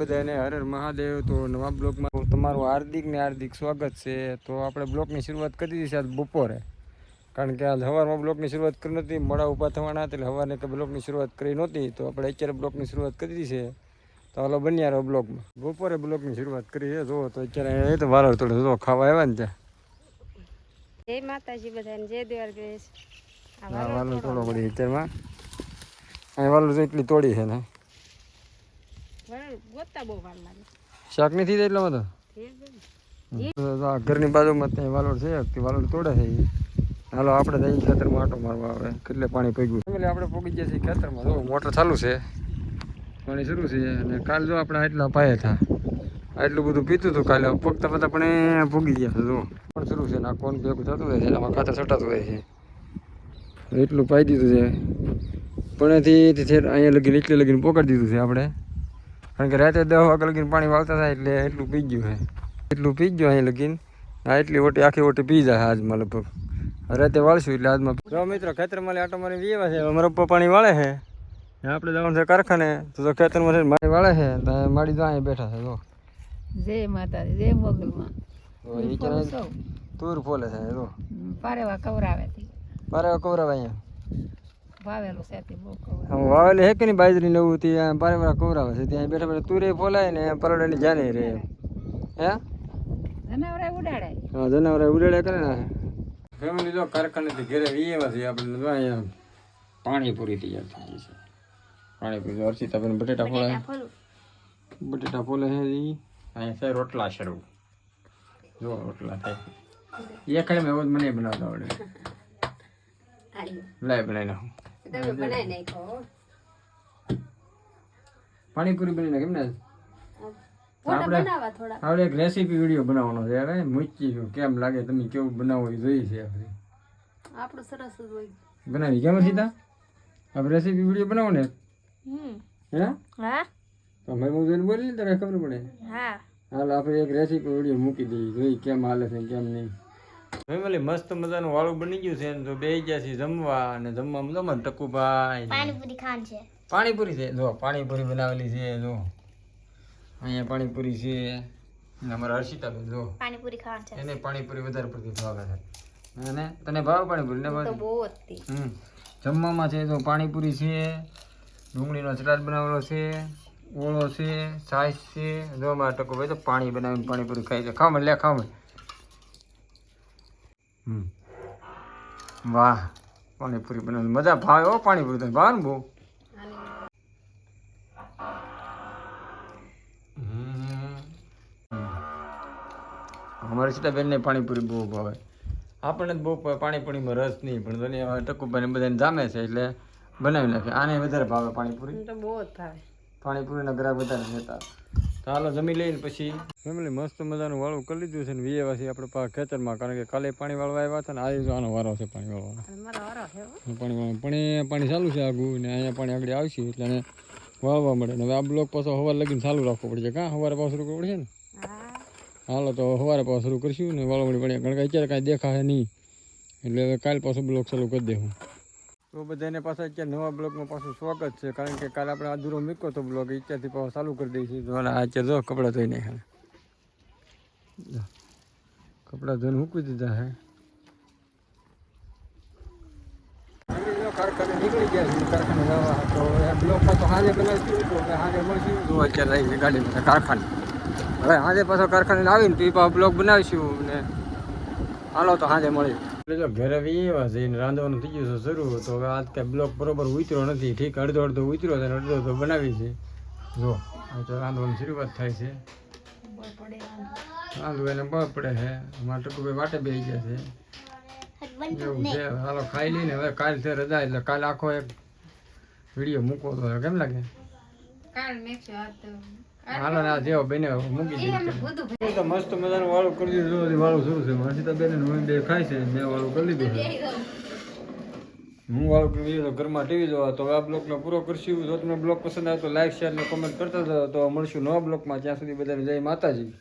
બધાને હર હર મહાદેવ. તો નવા બ્લોકમાં તમારું હાર્દિક ને હાર્દિક સ્વાગત છે. તો આપણે બ્લોકની શરૂઆત કરી દીધી છે આજ બપોરે. કારણ કે આજ સવારમાં બ્લોકની શરૂઆત કરી નહોતી મોડા ઊભા થવાના એટલે સવારને તો બ્લોકની શરૂઆત કરી નહોતી. તો આપણે અત્યારે બ્લોકની શરૂઆત કરી દીધી છે. તો હાલો બન્યા રહો બ્લોકમાં બપોરે બ્લોકની શરૂઆત કરી છે. જુઓ તો અત્યારે એ તો વારો થોડો જો ખાવા આવ્યા ને ત્યાં. જય માતાજી બધાને જય દ્વારકેશ આ હા વાલો થોડો પડી અત્યારમાં. અહીં વાલું તો એટલી તોડી છે ને. શાકની નથી થાય એટલામાં તો ઘરની બાજુમાં ત્યાં વાલોડ છે તે વાલોડ તોડે છે. હાલો, આપણે ત્યાં ખેતરમાં આટો મારવા આવે. કેટલે પાણી પગ્યું એટલે આપણે પોગી ગયા છીએ ખેતરમાં. જો, મોટર ચાલુ છે. પાણી શરૂ છે અને કાલ જો આપણે આટલા પાયા હતા. આટલું બધું પીતું હતું કાલે. પગતા પગતા પણ ભોગી ગયા જો. પણ શરૂ છે ને, આ કોણ ભેગું થતું હોય છે અને આમાં ખાતર છટાતું હોય છે. એટલું પાઈ દીધું છે. પણ એથી ઠેર અહીંયા લગીને એટલે લગીને પોકાડી દીધું છે આપણે. કારણ કે રાતે દસ વાગે લગીને પાણી વાળતા થાય એટલે એટલું પી ગયું છે. એટલું પી ગયું અહીંયા લગીને. આ એટલી ઓટી આખી ઓટી પી જાય આજમાં લગભગ. રાતે વાળશું એટલે આજમાં જો મિત્રો ખેતરમાં આટો મારી વીવા છે. અમારો પપ્પા પાણી વાળે છે. આપણે જવાનું છે કારખાને. તો ખેતરમાં છે મારી વાળે છે મારી તો અહીંયા બેઠા છે જો. જય માતાજી જય મોગલમાં. તૂર ફોલે છે જો. પારેવા કવરાવે પારેવા કવરાવે અહીંયા. વાવેલું છે તે બહુ કવરાવે વાવેલી હે કે નહીં બાજરી નવું ત્યાં પારે વાળા કવરાવે છે. ત્યાં બેઠા બેઠા તુરે ફોલાય ને પરોડાની જાને રે હે? જનાવરા ઉડાડે હા જનાવરે ઉડાડે કરે ને ફેમિલી જો કારખાનેથી ઘરે વીએવા છે આપણે જો અહીંયા પાણીપુરી તૈયાર થઈ ગઈ છે. પાણીપુરી જો અર્ચિતાબેન બટેટા ફોલાય. બટેટા ફોલે હે જી અહીંયા છે રોટલા શરૂ જો રોટલા થાય. એ ખાલી મેં એવું મને બનાવતા આવડે. લાઈ બનાવી નાખું. તમે બનાવી નાખો પાણીપુરી બની નાખે એમને આપણે આપણે એક રેસીપી વીડિયો બનાવવાનો છે હવે મૂકી છું. કેમ લાગે તમે કેવું બનાવો એ જોઈએ છે આપણે. આપણું સરસ જ હોય. બનાવી કેમ સીધા આપણે રેસીપી વીડિયો બનાવો ને. હે? હા? તો મેં હું જોઈને બોલી ને તારે ખબર પડે. હા. હાલ આપણે એક રેસીપી વીડિયો મૂકી દઈએ જોઈ કેમ હાલે છે કેમ નહીં. ફેમિલી મસ્ત મજાનું વાળું બની ગયું છે ને તો બે ગયા છે જમવા અને જમવામાં જમવા ટકુભાઈ પાણીપુરી ખાન છે. પાણીપુરી છે? જો પાણીપુરી બનાવેલી છે જો. અહીંયા પાણીપુરી છે. અને અમારા હર્ષિતાબેન જો. પાણીપુરી ખાન છે. એને પાણીપુરી વધારે પડતી ભાવે છે. અને તને ભાવ પાણીપુરી ને ભાવ બહુ હતી. હમ. જમવામાં છે જો પાણીપુરી છે ડુંગળીનો ચટાટ બનાવેલો છે ઓળો છે છાશ છે. જો મારા ટકો ભાઈ તો પાણી બનાવીને પાણીપુરી ખાઈ છે. ખાવ લે ખાવ વાહ પાણીપુરી બનાવી મજા ભાવે હો પાણીપુરી તને ભાવે ને બહુ. અમારી સીતાબેનને પાણીપુરી બહુ ભાવે. આપણને બહુ પાણીપુરીમાં રસ નહીં પણ તને ટકુભાઈને બધાને જામે છે એટલે બનાવી નાખે. આને વધારે ભાવે પાણીપુરી? તો બહુ જ ભાવે. પાણીપુરીના ગ્રાહક વધારે લેતા હાલો જમી લઈને પછી. ફેમિલી મસ્ત મજાનું વાળું કરી લીધું છે ને વીએ વાસી આપણે પા ખેતરમાં કારણ કે કાલે પાણી વાળવા આવ્યા હતા ને આજે આનો વારો છે પાણી વાળવાનો. મારો વારો છે હો. પાણી વાળવા પણ એ પાણી ચાલુ છે આગું ને અહીંયા પાણી આગળ આવશે એટલે એને વાળવા મળે. ને હવે આ બ્લોક પાછો સવાર લગીને ચાલુ રાખવો પડશે. કાં? સવારે પાછું શરૂ કરવું પડશે ને? હા. હાલો તો સવારે પાછું શરૂ કરશું ને વાળવણી પડે. કારણ કે અત્યારે કાંઈ દેખાશે નહીં. એટલે હવે કાલે પાછો બ્લોક ચાલુ કરી દેવું તો બધાને પાછા અત્યારે નવા બ્લોગમાં પાછું સ્વાગત છે. કારણ કે કાલે આપણે અધૂરો મૂક્યો તો બ્લોગ અત્યારથી પાછો ચાલુ કરી દઈશું તો અત્યારે જો, કપડાં ધોઈ નાખ્યા કપડાં ધોઈને મૂકી દીધા હે. કારખાને નીકળી ગયા છે કારખાને જવા તો બ્લોક પાછો સાંજે બનાવીશું. તો હાજે મળશું. તો અત્યારે આવી છે ગાડી બધા કારખાને. હવે સાંજે પાછો કારખાને આવીને તો એ પાછો બ્લોક બનાવીશું. ને હાલો તો સાંજે મળી એટલે જો ઘરે એવા છે ને રાંધવાનું થઈ ગયું છે શરૂ. તો હવે આજ કાંઈ બ્લોક બરોબર ઉતર્યો નથી. ઠીક, અડધો અડધો ઉતર્યો છે અડધો અડધો બનાવી છે. જો તો રાંધવાની શરૂઆત થાય છે. રાંધવું એને બળ પડે છે. અમારા ટકુભાઈ વાટે બેસી ગયા છે. એવું છે. હાલો, ખાઈ લઈને હવે કાલ છે રજા, એટલે કાલ આખો એક વીડિયો મૂકો તો કેમ લાગે? કાલ તો હાલો ના જેવો બેને મૂકી દીધું તો મસ્ત મજાનું વાળું કરી દીધું જો વાળું શરૂ છે. હર્ષિતા બેન હું બે ખાય છે મેં વાળું કરી લીધું છે. હું વાળું કરી દીધું તો ઘરમાં ટીવી જોવા તો આ બ્લોગનો પૂરો કરશું. જો તમને બ્લોગ પસંદ આવે તો લાઈક શેર ને કોમેન્ટ કરતા જાઓ. તો મળશું નવા બ્લોગમાં ત્યાં સુધી બધાને જય માતાજી.